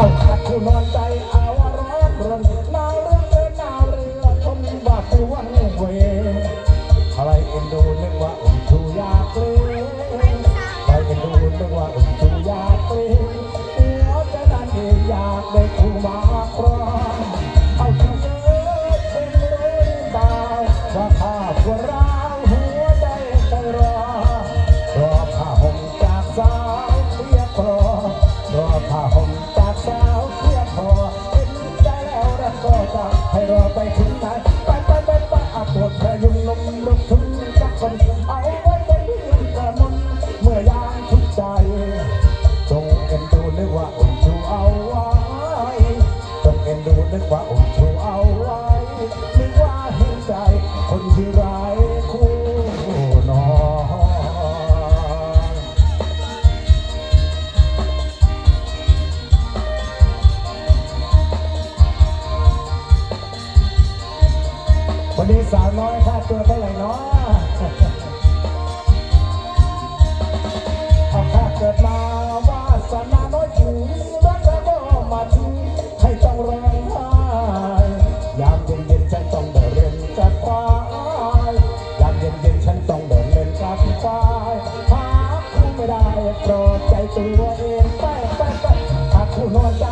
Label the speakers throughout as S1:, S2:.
S1: เอาขัดคือนอนใจเอาวาร้อนรนหนาวเรื่องเดินหนาวเรือทนบาดตัววังเวอะไรเอ็นดูนึกว่าอุ่นชูยากเล่นใครเอ็นดูนึกว่าอุ่นชูยากเล่นหัวใจนั้นเองอยากได้คู่มาครองเอาเธอเป็นเลยตายว่าข้าพวกเราหัวใจใจรอรอผ้าห่มจากสาวเพียคอรอผ้าห่ม ให้รอไปถึงไหนไปไปไปไปอาปวดพยุงลมลุกทุ่งสักคนเอาไว้เป็นเพื่อนกระมนเมื่อยามทุกใจ จงเอ็นดูนึกว่าอุ่นชูเอาไว้จงเอ็นดูนึกว่าอุ่น วันนี้สาวน้อยค่าตัวเท่าไหร่เนาะเอาค่าเกิดมาวาสนาน้อยถึงรักแล้วก็มาถึงให้ต้องร้องไห้ยามเย็นเย็นฉันต้องเดินเรียนกับควายยามเย็นเย็นฉันต้องเดินเล่นกับควายหาคู่ไม่ได้โปรดใจตัวเองไปไปไปหาคู่นอนใจ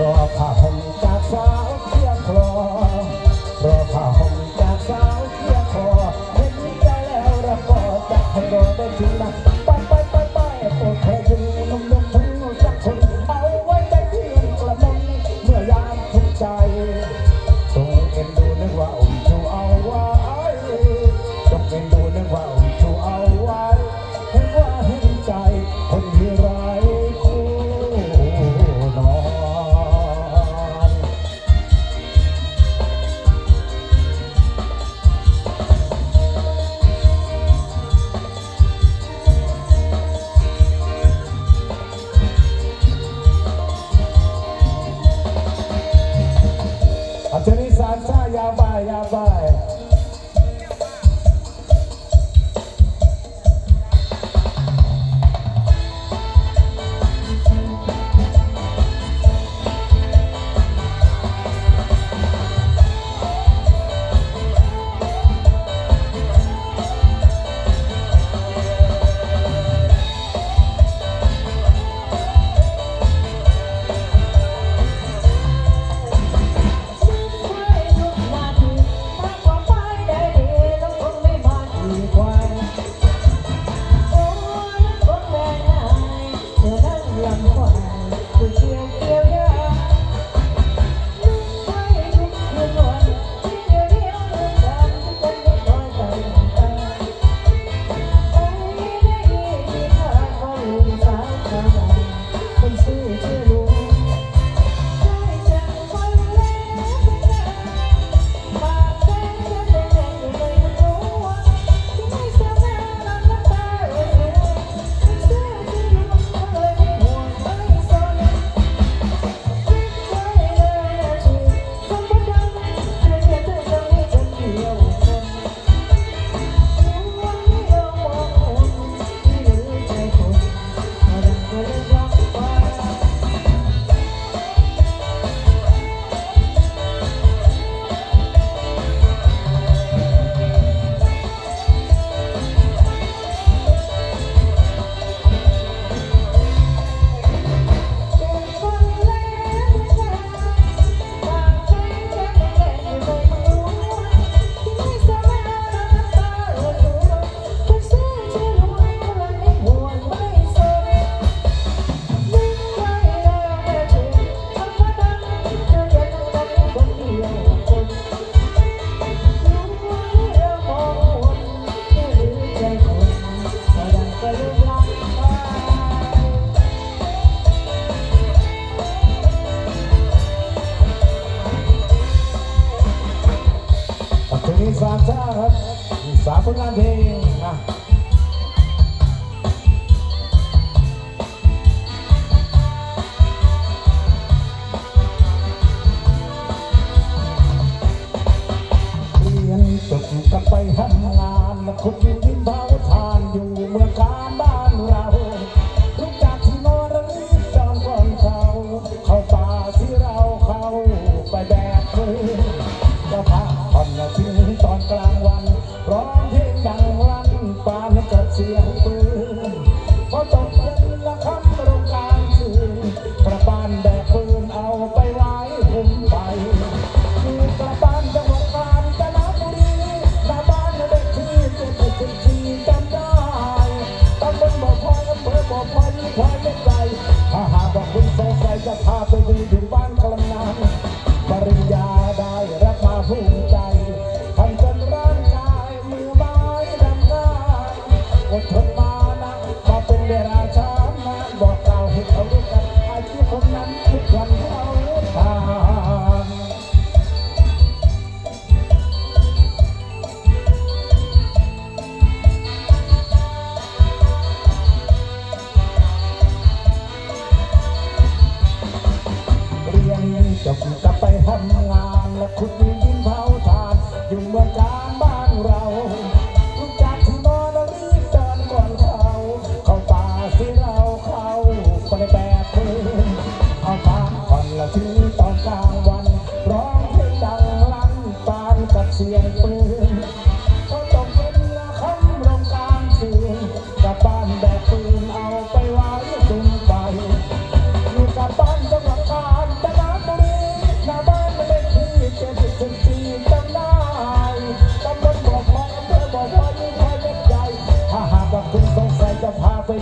S1: รอผ้าห่มจากสาวเทียมคลอรอ അച്ഛനെ สามผลงานเพลงนะบกลับไปทำงานแล้วคุณ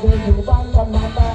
S1: เดินยู่บ้านกำนันไา